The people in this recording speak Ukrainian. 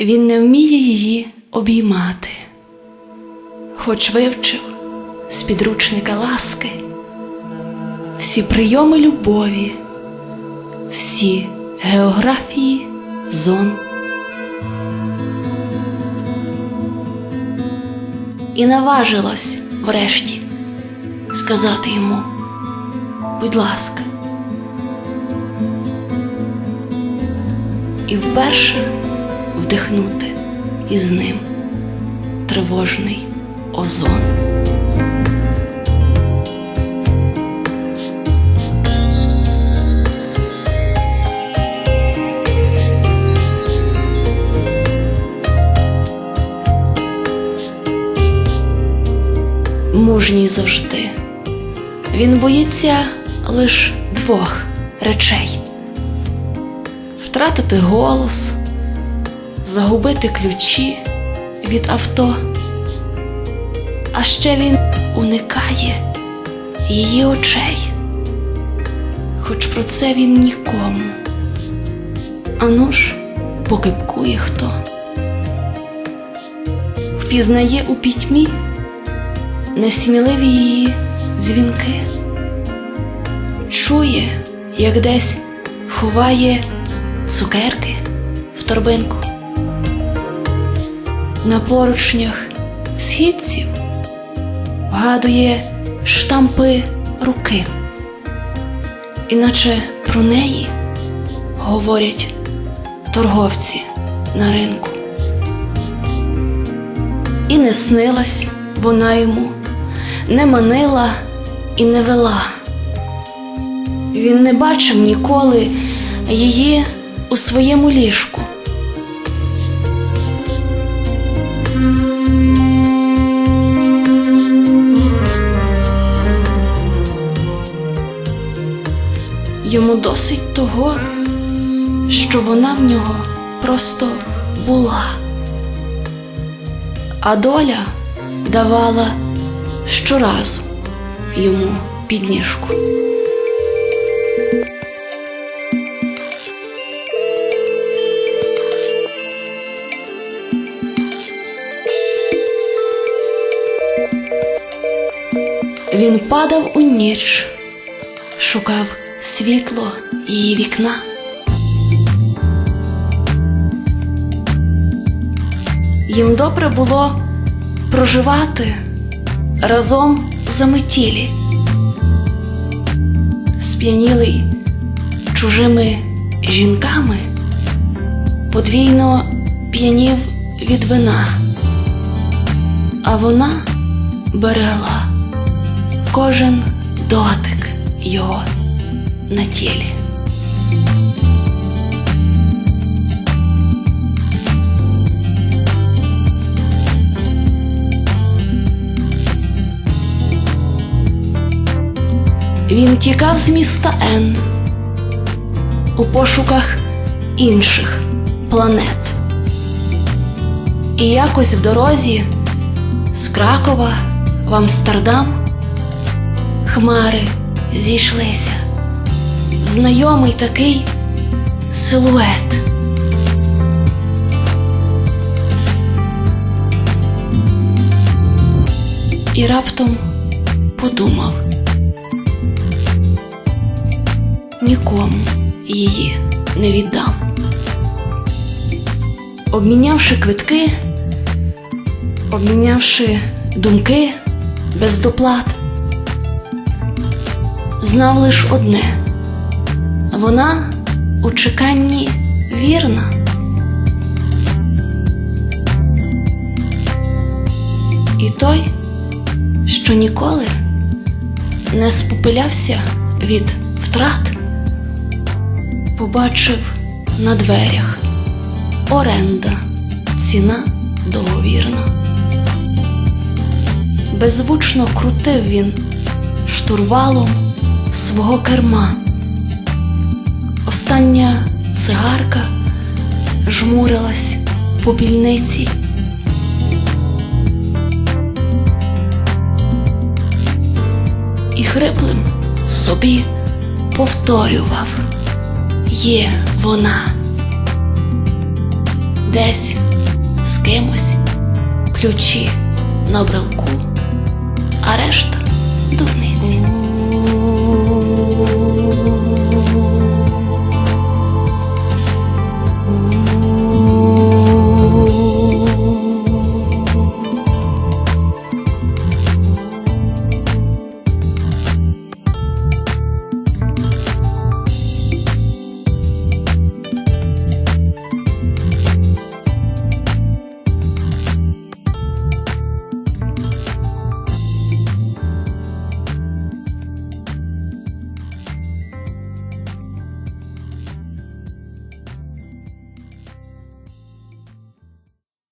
Він не вміє її обіймати, хоч вивчив з підручника ласки всі прийоми любові, всі географії зон. І наважилась врешті сказати йому, будь ласка, і вперше вдихнути із ним тривожний озон. Мужній завжди. Він боїться лиш двох речей: втратити голос, загубити ключі від авто. А ще він уникає її очей, хоч про це він нікому. Ану ж покипкує хто, впізнає у пітьмі несміливі її дзвінки, чує, як десь ховає цукерки в торбинку. На поручнях східців вгадує штампи руки, іначе про неї говорять торговці на ринку. І не снилась вона йому, не манила і не вела. Він не бачив ніколи її у своєму ліжку. Йому досить того, що вона в нього просто була, а доля давала щоразу йому підніжку. Він падав у ніч, шукав світло її вікна. Їм добре було проживати разом заметілі, сп'янілий чужими жінками, подвійно п'янів від вина, а вона берегла кожен дотик його на тілі. Він тікав з міста Н у пошуках інших планет. І якось в дорозі з Кракова в Амстердам хмари зійшлися знайомий такий силует. І раптом подумав нікому її не віддам. Обмінявши квитки, обмінявши думки без доплат, знав лиш одне вона у чеканні вірна. І той, що ніколи не спопилявся від втрат, побачив на дверях оренда, ціна договірна. Беззвучно крутив він штурвалом свого керма. Остання цигарка жмурилась по пільниці. І хриплим собі повторював є вона. десь з кимось ключі на брелку, а решта дурниці.